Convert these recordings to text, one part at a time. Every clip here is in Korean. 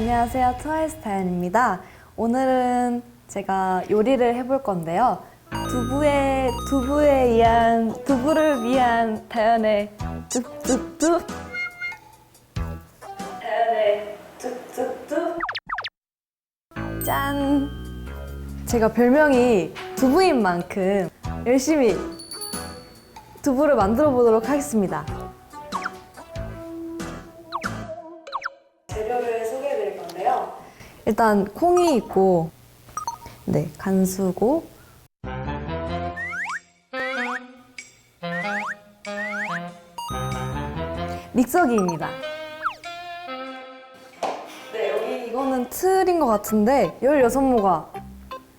안녕하세요. 트와이스 다현입니다. 오늘은 제가 요리를 해볼 건데요. 두부에, 두부에 의한, 두부를 위한 다현의 뚝뚝뚝. 다현의 뚝뚝뚝. 짠! 제가 별명이 두부인 만큼 열심히 두부를 만들어 보도록 하겠습니다. 일단 콩이 있고, 네, 간수고, 믹서기입니다. 네, 여기 이거는 틀인 것 같은데 16모가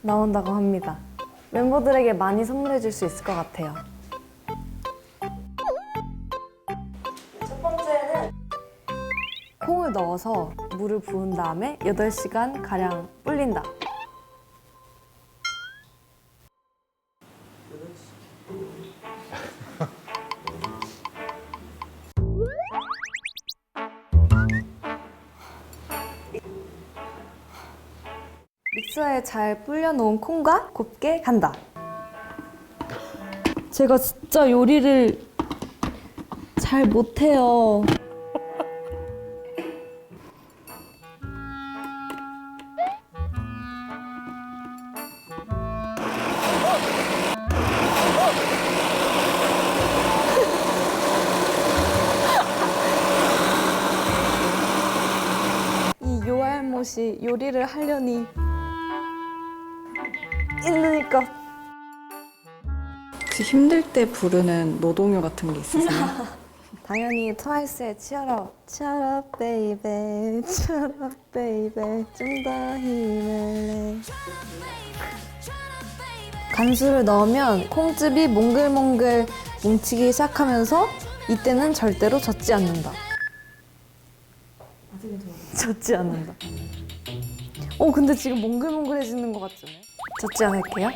나온다고 합니다. 멤버들에게 많이 선물해 줄 수 있을 것 같아요. 콩을 넣어서 물을 부은 다음에 8시간 가량 불린다. 믹서에 잘 불려놓은 콩과 곱게 간다. 제가 진짜 요리를 잘 못해요. 요알못이 요리를 하려니. 있으니까. 혹시 힘들 때 부르는 노동요 같은 게 있으세요? 당연히 트와이스의 치얼업 치얼업 베이베 치얼업 베이베 좀 더 힘을 내. 간수를 넣으면 콩즙이 몽글몽글 뭉치기 시작하면서 이때는 절대로 젖지 않는다 젖지 않는다 어 근데 지금 몽글몽글해지는 것 같잖아요 젖지 않을게요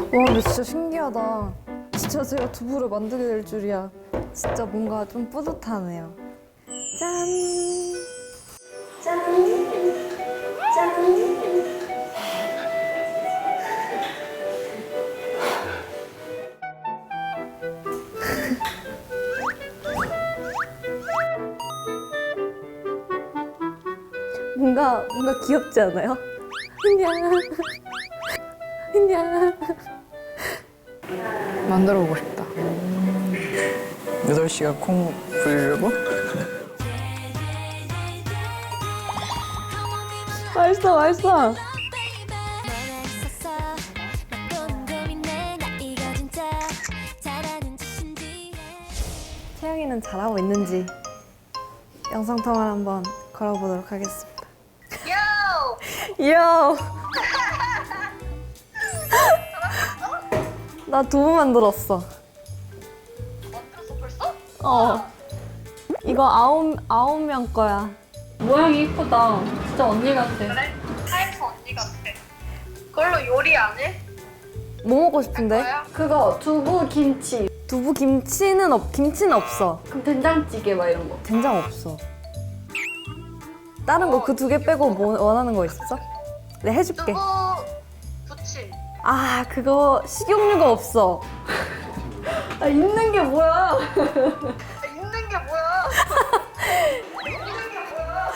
와, 근데 진짜 신기하다. 진짜 제가 두부를 만들게 될 줄이야. 진짜 뭔가 좀 뿌듯하네요. 짠! 짠! 짠! 뭔가, 뭔가 귀엽지 않아요? 안녕. 안녕. 만들어 보고 싶다. 8시간 콩 불리려고? 맛있어, 맛있어. 채영이는 잘하고 있는지 영상 통화를 한번 걸어보도록 하겠습니다. 요! 요! 나 두부 만들었어. 만들었어 벌써? 어. 이거 아홉 아홉 명 거야. 모양이 이쁘다. 진짜 언니 같아. 그래? 타임스 언니 같아. 그걸로 요리 안 해? 뭐 먹고 싶은데? 뭐야? 그거 두부 김치. 두부 김치는 없 김치는 없어. 그럼 된장찌개 막 이런 거. 된장 없어. 다른 거 그 두 개 빼고 뭐 원하는 거 있었어? 네 해줄게. 두부 부침. 아 그거 식용유가 없어. 아 있는 게 뭐야? 아, 있는 게 뭐야? 있는 게 뭐야?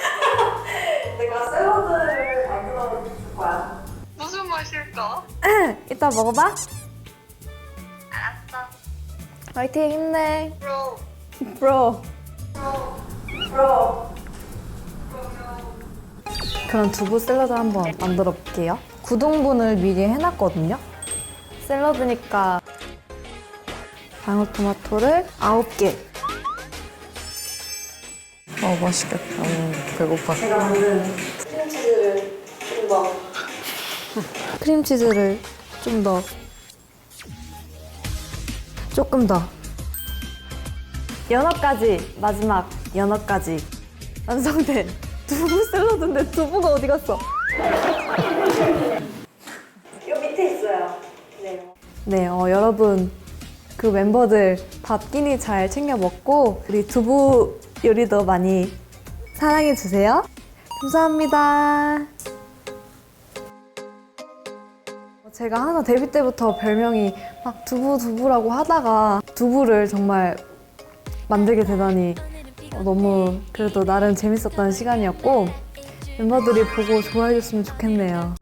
내가 샐러드를 만들어 줄 거야. 무슨 맛일까? 이따 먹어봐. 알았어. 화이팅 힘내. 브로. 브로. 브로. 그럼 두부 샐러드 한번 만들어 볼게요. 9등분을 미리 해놨거든요. 샐러드니까 방울토마토를 9개. 어, 맛있겠다. 음, 배고파. 제가 만든 크림치즈를 좀 더. 크림치즈를 좀 더. 조금 더. 연어까지 마지막 연어까지 완성된 두부 샐러드인데 두부가 어디 갔어? 요 밑에 있어요. 네. 네, 어, 여러분 그 멤버들 밥 끼니 잘 챙겨 먹고 우리 두부 요리도 많이 사랑해 주세요. 감사합니다. 제가 항상 데뷔 때부터 별명이 막 두부 두부라고 하다가 두부를 정말 만들게 되다니 어, 너무 그래도 나름 재밌었던 시간이었고 멤버들이 보고 좋아해 줬으면 좋겠네요.